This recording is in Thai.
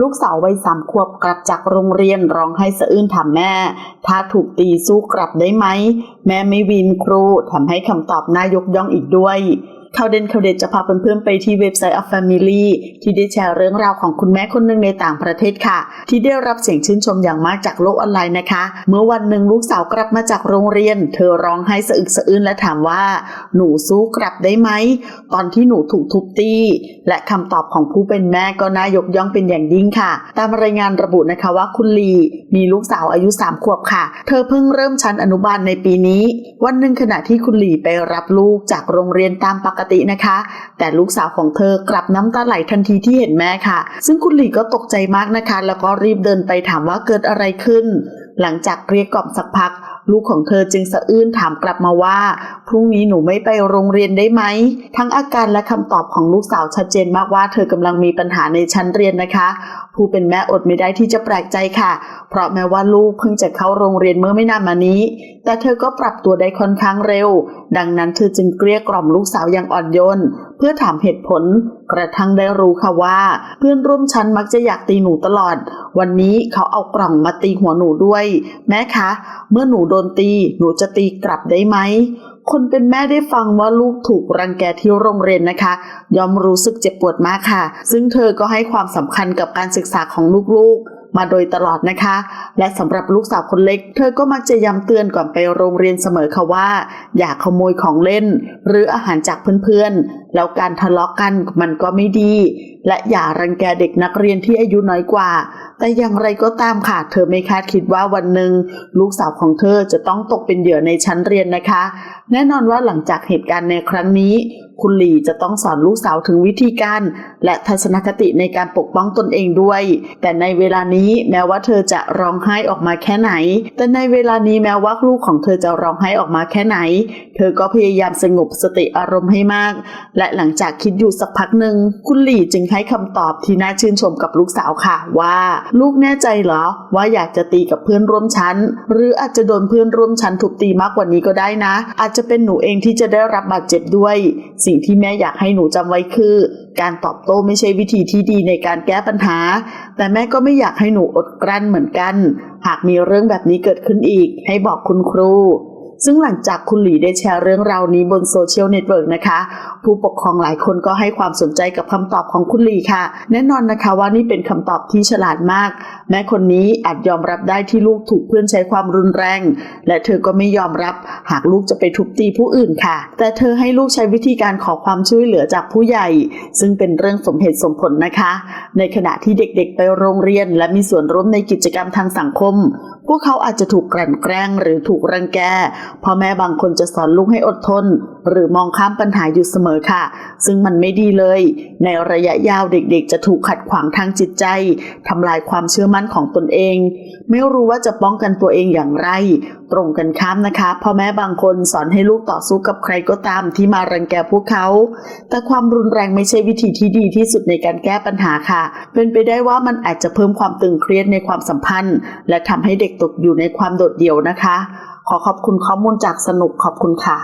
ลูกสาววัยสามขวบกลับจากโรงเรียนร้องไห้สะอื้นถามแม่ ถ้าถูกตีสู้กลับได้ไหม แม่ไม่วินครูทำให้คำตอบน่ายกย่องอีกด้วย ข่าวเด่นข่าวเด็ดจะพาเพื่อนๆไปที่เว็บไซต์ of Family ที่ได้แชร์เรื่องราวของคุณแม่คนหนึ่งในต่างประเทศค่ะ ที่ได้รับเสียงชื่นชมอย่างมากจากโลกออนไลน์นะคะ เมื่อวันหนึ่งลูกสาวกลับมาจากโรงเรียน เธอร้องไห้สะอึกสะอื้นและถามว่า หนูสู้กลับได้ไหม ตอนที่หนูถูกทุบตี และคำตอบของผู้เป็นแม่ก็น่ายกย่องเป็นอย่างยิ่งค่ะ ตามรายงานระบุนะคะว่าคุณลีมีลูกสาวอายุ3ขวบค่ะ เธอเพิ่งเริ่มชั้นอนุบาลในปีนี้ วันหนึ่งขณะที่คุณลีไปรับลูกจากโรงเรียนตามปกกตินะคะ แต่ลูกสาวของเธอกลับน้ำตาไหลทันทีที่เห็นแม่ค่ะ ซึ่งคุณหลีก็ตกใจมากนะคะ แล้วก็รีบเดินไปถามว่าเกิดอะไรขึ้น หลังจากเกลี้ยกล่อมสักพัก ลูกของเธอจึงสะอื้นถามกลับมาว่า พรุ่งนี้หนูไม่ไปโรงเรียนได้ไหม ทั้งอาการและคำตอบของลูกสาวชัดเจนมากว่าเธอกำลังมีปัญหาในชั้นเรียนนะคะ ผู้เป็นแม่อดไม่ได้ที่จะแปลกใจค่ะ เพราะแม้ว่าลูกเพิ่งจะเข้าโรงเรียนเมื่อไม่นานมานี้ แต่เธอก็ปรับตัวได้ค่อนข้างเร็ว ดังนั้นเธอจึงเกลี้ยกล่อมลูกสาวอย่างอ่อนโยนเพื่อถามเหตุผล กระทั่งได้รู้ค่ะว่า เพื่อนร่วมชั้นมักจะอยากตีหนูตลอด วันนี้เขาเอากล่องมาตีหัวหนูด้วย แม่คะ เมื่อหนูโดนตี หนูจะตีกลับได้ไหมคนเป็นแม่ได้ฟังว่าลูกถูกรังแกที่โรงเรียนนะคะ ยอมรู้สึกเจ็บปวดมากค่ะ ซึ่งเธอก็ให้ความสำคัญกับการศึกษาของลูกๆ มาโดยตลอดนะคะ และสำหรับลูกสาวคนเล็ก เธอก็มักจะย้ำเตือนก่อนไปโรงเรียนเสมอค่ะว่า อย่าขโมยของเล่น หรืออาหารจากเพื่อนๆแล้วการทะเลาะกันมันก็ไม่ดี และอย่ารังแกเด็กนักเรียนที่อายุน้อยกว่า แต่อย่างไรก็ตามค่ะ เธอไม่คาดคิดว่าวันหนึ่งลูกสาวของเธอจะต้องตกเป็นเหยื่อในชั้นเรียนนะคะ แน่นอนว่าหลังจากเหตุการณ์ในครั้งนี้ คุณหลีจะต้องสอนลูกสาวถึงวิธีการ และทัศนคติในการปกป้องตนเองด้วย แต่ในเวลานี้แม้ว่าเธอจะร้องไห้ออกมาแค่ไหน แต่ในเวลานี้แม้ว่าลูกของเธอจะร้องไห้ออกมาแค่ไหน เธอก็พยายามสงบสติอารมณ์ให้มากและหลังจากคิดอยู่สักพักหนึ่งคุณหลี่จึงให้คำตอบที่น่าชื่นชมกับลูกสาวค่ะว่า ลูกแน่ใจเหรอ ว่าอยากจะตีกับเพื่อนร่วมชั้น หรืออาจจะโดนเพื่อนร่วมชั้นถูกตีมากกว่านี้ก็ได้นะ อาจจะเป็นหนูเองที่จะได้รับบาดเจ็บด้วย สิ่งที่แม่อยากให้หนูจำไว้คือ การตอบโต้ไม่ใช่วิธีที่ดีในการแก้ปัญหา แต่แม่ก็ไม่อยากให้หนูอดกลั้นเหมือนกัน หากมีเรื่องแบบนี้เกิดขึ้นอีก ให้บอกคุณครู ซึ่งหลังจากคุณหลีได้แชร์เรื่องราวนี้บนโซเชียลเน็ตเวิร์กนะคะ ผู้ปกครองหลายคนก็ให้ความสนใจกับคำตอบของคุณหลีค่ะ แน่นอนนะคะว่านี่เป็นคำตอบที่ฉลาดมาก แม่คนนี้อาจยอมรับได้ที่ลูกถูกเพื่อนใช้ความรุนแรง และเธอก็ไม่ยอมรับ หากลูกจะไปทุบตีผู้อื่นค่ะ แต่เธอให้ลูกใช้วิธีการขอความช่วยเหลือจากผู้ใหญ่ ซึ่งเป็นเรื่องสมเหตุสมผลนะคะ ในขณะที่เด็กๆไปโรงเรียน และมีส่วนร่วมในกิจกรรมทางสังคม พวกเขาอาจจะถูกกลั่นแกล้งหรือถูกรังแกพ่อแม่บางคนจะสอนลูกให้อดทน หรือมองข้ามปัญหาอยู่เสมอค่ะ ซึ่งมันไม่ดีเลย ในระยะยาวเด็กๆ จะถูกขัดขวางทางจิตใจทำลายความเชื่อมั่นของตนเอง ไม่รู้ว่าจะป้องกันตัวเองอย่างไร ตรงกันข้ามนะคะพ่อแม่บางคนสอนให้ลูกต่อสู้กับใครก็ตามที่มารังแกพวกเขา แต่ความรุนแรงไม่ใช่วิธีที่ดีที่สุดในการแก้ปัญหาค่ะ เป็นไปได้ว่ามันอาจจะเพิ่มความตึงเครียดในความสัมพันธ์ และทำให้เด็กตกอยู่ในความโดดเดี่ยวนะคะ ขอขอบคุณข้อมูลจากสนุกขอบคุณค่ะ